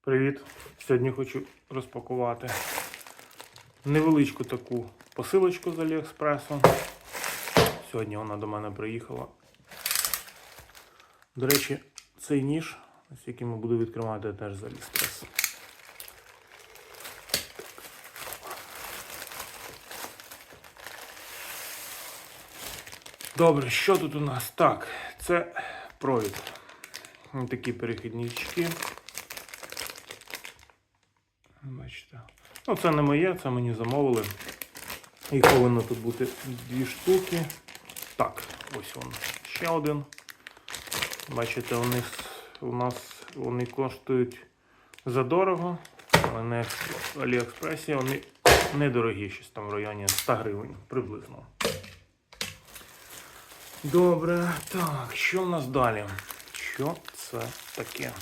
Привіт! Сьогодні хочу розпакувати невеличку таку посилочку з Аліекспресу. Сьогодні вона до мене приїхала. До речі, цей ніж, з яким я буду відкривати, теж з Аліекспресу. Добре, що тут у нас? Так, це провід. Ось Такі перехіднички. Бачите. Ну, це не моє, це мені замовили. Їх повинно тут бути дві штуки. Так, ось він. Ще один. Бачите, у у нас вони коштують задорого, але не в Аліекспресі вони недорогі, щось там в районі 100 гривень приблизно. Добре, так, що в нас далі? Що це таке?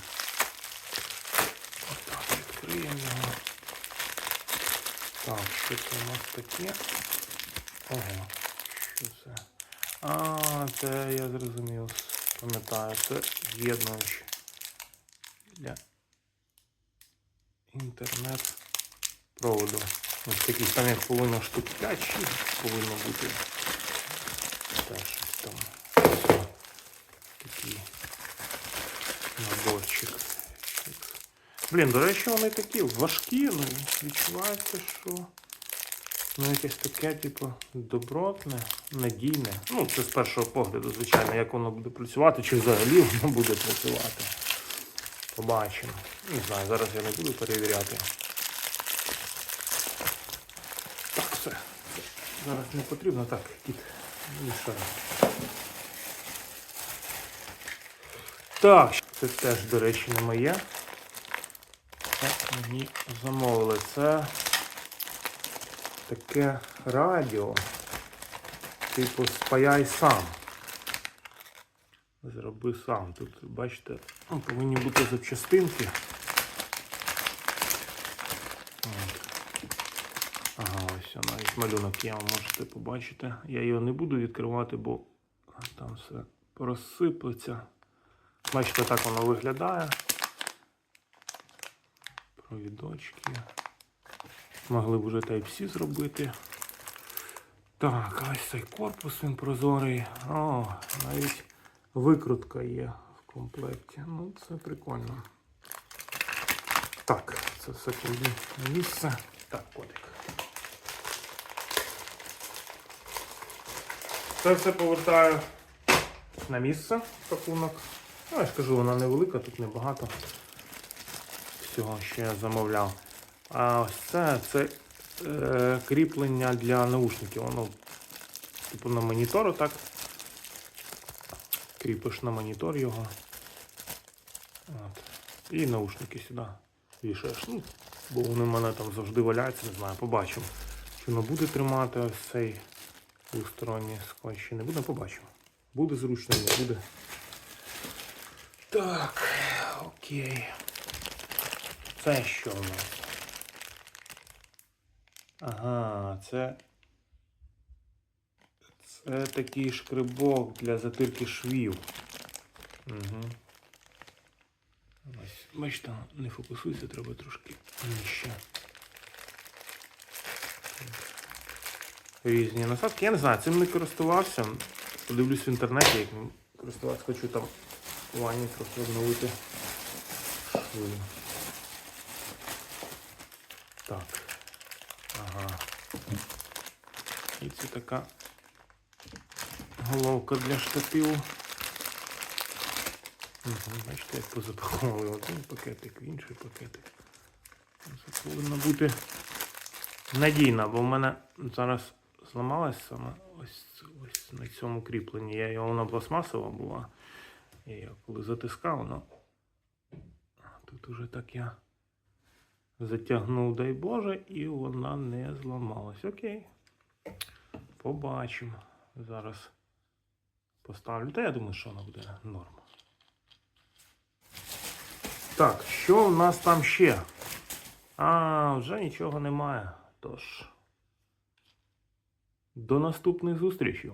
Отак, відкриємо. Так, що це у нас таке? Ого, що це? А, це я зрозумів, пам'ятаю, це з'єднувач для інтернет-проводу. Ось таких там як повинно штук 5 чи повинно бути. Теж там. Такий наборчик. Блін, до речі, вони такі важкі, ну, відчувається, що ну, якесь таке, типу, добротне, надійне. Ну, це з першого погляду, звичайно, як воно буде працювати, чи взагалі воно буде працювати. Побачимо. Не знаю, зараз я не буду перевіряти. Так, все. Зараз не потрібно. Так, кіт. Мішає. Так, це теж, до речі, не моє. Це мені замовили. Це таке радіо. Типу спаяй сам. Зроби сам. Тут, бачите, ну, повинні бути запчастинки. Ага, ось навіть малюнок є, можете побачити. Я його не буду відкривати, бо там все розсиплеться. Бачите, так воно виглядає. Провідочки. Могли б вже Type-C зробити. Так, ось цей корпус він прозорий. О, навіть викрутка є в комплекті. Ну, це прикольно. Так, це все на місце. Так, котик. Це все повертаю на місце пакунок. Ну, я ж кажу, вона невелика, тут небагато всього, що я замовляв. А ось це, це е, кріплення для наушників. Воно типу на монітор так. Кріпиш на монітор його. От. І наушники сюди вішаєш. Ну, бо вони в мене там завжди валяються, не знаю, побачимо. Чи воно буде тримати ось цей двосторонній скотч, чи не буде, побачимо. Буде зручно, не буде. Так, окей. Це що у нас? Ага, це. Це такий шкребок для затирки швів. Угу. Ось, бачите, не фокусується, треба трошки нижче. Різні насадки. Я не знаю, цим не користувався. Подивлюсь в інтернеті, як користуватися. Хочу там ванні трохи обновити. шви. Так. Ага. І це така головка для штативу. Угу, бачите, як позапаковували один пакетик, інший пакетик. Це повинно бути надійно, бо в мене зараз зламалась саме ось, ось на цьому кріпленні. Я його вона пластмасова була. І я коли затискав, воно тут уже так я затягнув, дай Боже, і вона не зламалась. Окей. Побачимо. Зараз поставлю. Та я думаю, що вона буде норма. Так, що в нас там ще? А, вже нічого немає. Тож. До наступних зустрічей.